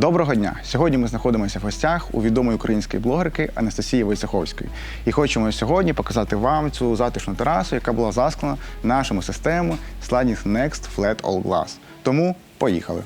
Доброго дня! Сьогодні ми знаходимося в гостях у відомої української блогерки Анастасії Войцеховської. І хочемо сьогодні показати вам цю затишну терасу, яка була засклана нашому систему Sliding Next Flat All Glass. Тому поїхали!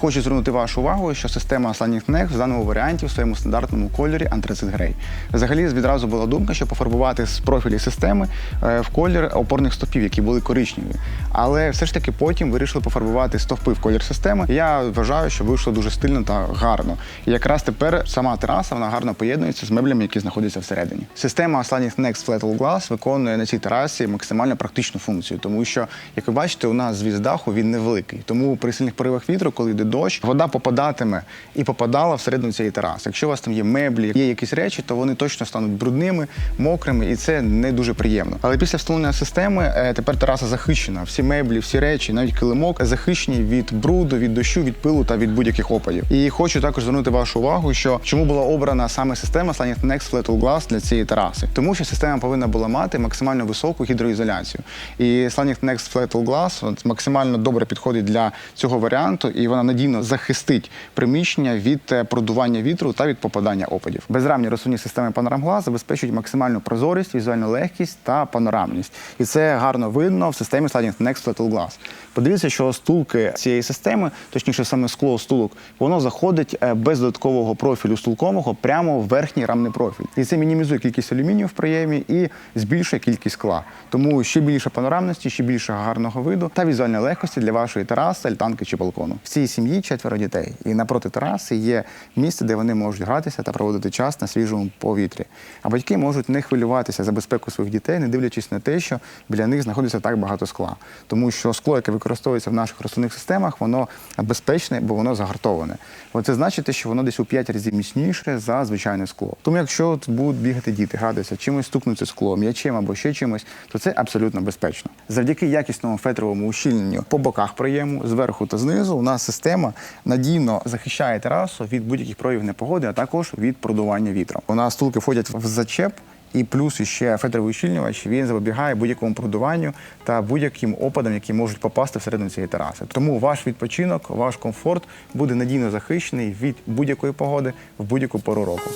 Хочу звернути вашу увагу, що система Next в даному варіанті в своєму стандартному кольорі антрацит грей. Взагалі відразу була думка, що пофарбувати з профілі системи е, в колір опорних стовпів, які були коричневі. Але все ж таки потім вирішили пофарбувати стовпи в колір системи. Я вважаю, що вийшло дуже стильно та гарно. І якраз тепер сама тераса вона гарно поєднується з меблями, які знаходяться всередині. Система Next Flat Glass виконує на цій терасі максимально практичну функцію, тому що, як ви бачите, у нас звіз даху він невеликий. Тому при сильних поривах вітру, коли йде дощ, вода попадатиме і попадала всередину цієї тераси. Якщо у вас там є меблі, є якісь речі, то вони точно стануть брудними, мокрими, і це не дуже приємно. Але після встановлення системи е, тепер тераса захищена. Всі меблі, всі речі, навіть килимок захищені від бруду, від дощу, від пилу та від будь-яких опадів. І хочу також звернути вашу увагу, що чому була обрана саме система Sliding Next Flat Glass для цієї тераси, тому що система повинна була мати максимально високу гідроізоляцію. І Sliding Next Flat Glass максимально добре підходить для цього варіанту, і вона надійно захистить приміщення від е, продування вітру та від попадання опадів. Безрамні розсувні системи панорамгла забезпечують максимальну прозорість, візуальну легкість та панорамність. І це гарно видно в системі Sliding Next Flat Glass. Подивіться, що стулки цієї системи, точніше саме скло стулок, воно заходить е, без додаткового профілю стулкового прямо в верхній рамний профіль. І це мінімізує кількість алюмінію в проємі і збільшує кількість скла. Тому ще більше панорамності, ще більше гарного виду та візуальної легкості для вашої тераси, альтанки чи балкону. В цій сім'ї четверо дітей, і напроти тераси є місце, де вони можуть гратися та проводити час на свіжому повітрі. А батьки можуть не хвилюватися за безпеку своїх дітей, не дивлячись на те, що біля них знаходиться так багато скла. Тому що скло, яке використовується в наших розсувних системах, воно безпечне, бо воно загартоване. Оце значить, що воно десь у 5 разів міцніше за звичайне скло. Тому якщо тут будуть бігати діти, гратися, чимось стукнуться скло, м'ячем або ще чимось, то це абсолютно безпечно. Завдяки якісному фетровому ущільненню по боках проєму, зверху та знизу, у нас система надійно захищає терасу від будь-яких проявів непогоди, а також від продування вітром. У нас стулки входять в зачеп. І плюс ще фетровий щільнювач, він запобігає будь-якому продуванню та будь-яким опадам, які можуть попасти всередину цієї тераси. Тому ваш відпочинок, ваш комфорт буде надійно захищений від будь-якої погоди в будь-яку пору року.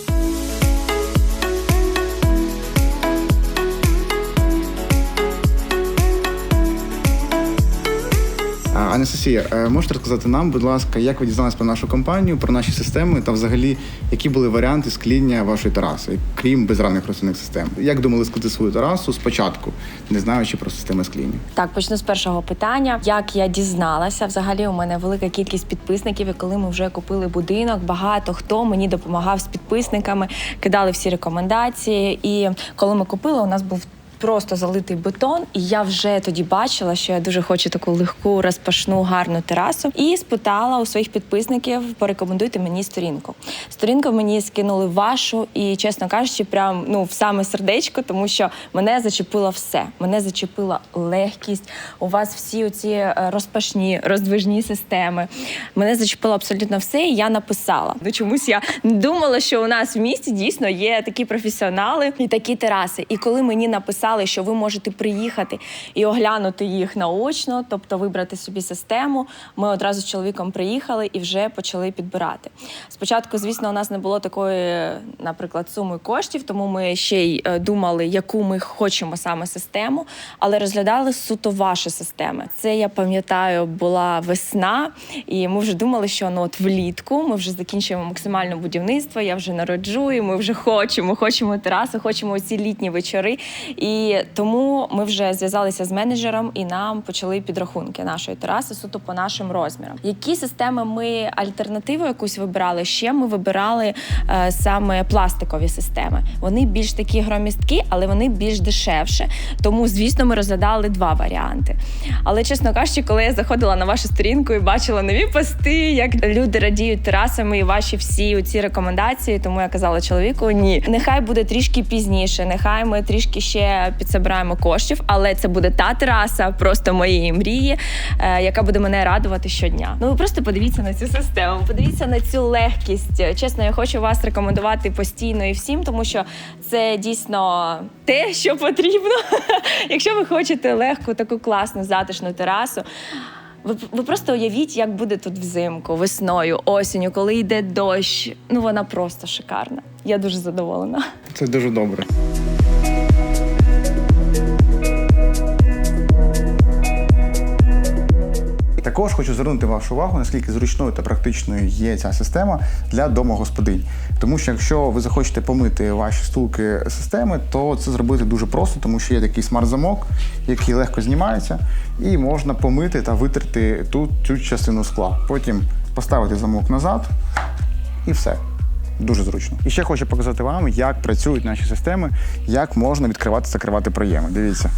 Анастасія, е, можете розказати нам, будь ласка, як ви дізналися про нашу компанію, про наші системи та взагалі які були варіанти скління вашої тераси, крім безрамних розсувних систем? Як думали склити свою терасу спочатку, не знаючи про системи скління? Так, почну з першого питання. Як я дізналася, взагалі у мене велика кількість підписників, і коли ми вже купили будинок, багато хто мені допомагав з підписниками, кидали всі рекомендації. І коли ми купили, у нас був. Просто залитий бетон, і я вже тоді бачила, що я дуже хочу таку легку, розпашну, гарну терасу. І спитала у своїх підписників: порекомендуйте мені сторінку. Сторінку мені скинули вашу, і чесно кажучи, прям ну в саме сердечко, тому що мене зачепило все. Мене зачепила легкість. У вас всі оці е, розпашні, роздвижні системи. Мене зачепило абсолютно все. І я написала. Ну чомусь я думала, що у нас в місті дійсно є такі професіонали і такі тераси. І коли мені написали, що ви можете приїхати і оглянути їх наочно, тобто вибрати собі систему, ми одразу з чоловіком приїхали і вже почали підбирати. Спочатку, звісно, у нас не було такої, наприклад, суми коштів, тому ми ще й е, думали, яку ми хочемо саме систему, але розглядали суто ваші системи. Це я пам'ятаю, була весна, і ми вже думали, що ну от влітку ми вже закінчуємо максимальне будівництво. Я вже народжу, і ми вже хочемо, хочемо терасу, хочемо ці літні вечори. І тому ми вже зв'язалися з менеджером і нам почали підрахунки нашої тераси суто по нашим розмірам. Які системи ми альтернативу якусь вибирали? Ще ми вибирали е, саме пластикові системи. Вони більш такі громісткі, але вони більш дешевше. Тому, звісно, ми розглядали два варіанти. Але чесно кажучи, коли я заходила на вашу сторінку і бачила нові пости, як люди радіють терасами і ваші всі ці рекомендації, тому я казала чоловіку: ні, нехай буде трішки пізніше, нехай ми трішки ще підсобираємо коштів, але це буде та тераса, просто моєї мрії, е, яка буде мене радувати щодня. Ну ви просто подивіться на цю систему, подивіться на цю легкість. Чесно, я хочу вас рекомендувати постійно і всім, тому що це дійсно те, що потрібно. Якщо ви хочете легку, таку класну, затишну терасу. Ви, ви просто уявіть, як буде тут взимку, весною, осінню, коли йде дощ. Ну вона просто шикарна. Я дуже задоволена. Це дуже добре. Також хочу звернути вашу увагу, наскільки зручною та практичною є ця система для домогосподинь. Тому що якщо ви захочете помити ваші стулки системи, то це зробити дуже просто, тому що є такий смарт-замок, який легко знімається, і можна помити та витерти тут цю частину скла. Потім поставити замок назад і все. Дуже зручно. І ще хочу показати вам, як працюють наші системи, як можна відкривати закривати проєми. Дивіться.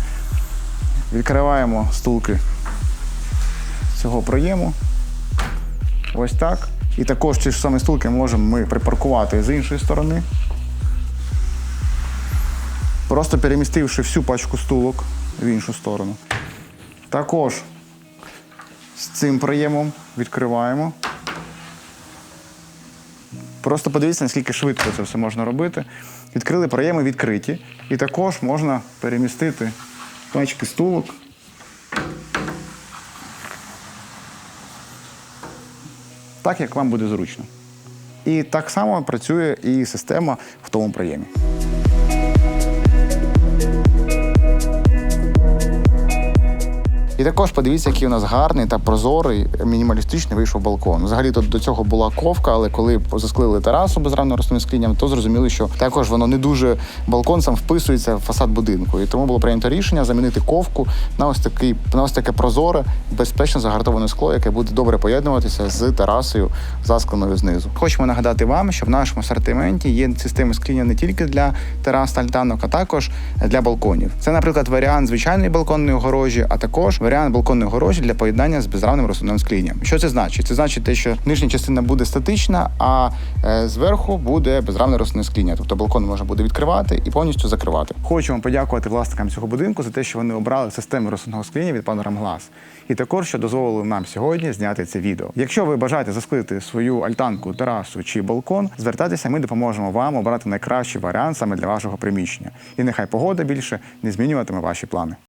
Відкриваємо стулки цього проєму. Ось так. І також ці ж самі стулки можемо ми припаркувати з іншої сторони. Просто перемістивши всю пачку стулок в іншу сторону. Також з цим проємом відкриваємо. Просто подивіться, наскільки швидко це все можна робити. Відкрили проєми відкриті. І також можна перемістити пачки стулок. Так, як вам буде зручно. І так само працює і система в тому проємі. І також подивіться, який у нас гарний та прозорий, мінімалістичний вийшов балкон. Взагалі тут до цього була ковка, але коли засклили терасу безрамним рослинним склінням, то зрозуміли, що також воно не дуже балкон сам вписується в фасад будинку. І тому було прийнято рішення замінити ковку на ось такий на ось таке прозоре, безпечно загартоване скло, яке буде добре поєднуватися з терасою заскленою знизу. Хочемо нагадати вам, що в нашому асортименті є системи скління не тільки для терас та альтанок, а також для балконів. Це, наприклад, варіант звичайної балконної огорожі, а також варіант балконної огорожі для поєднання з безравним рослинним склінням. Що це значить? Це значить те, що нижня частина буде статична, а е, зверху буде безравне рослинне скління. Тобто балкон можна буде відкривати і повністю закривати. Вам подякувати власникам цього будинку за те, що вони обрали систему рослинного скління від Panorama Glass. І також, що дозволили нам сьогодні зняти це відео. Якщо ви бажаєте засклити свою альтанку, терасу чи балкон, звертайтеся, ми допоможемо вам обрати найкращий варіант саме для вашого приміщення. І нехай погода більше не змінюватиме ваші плани.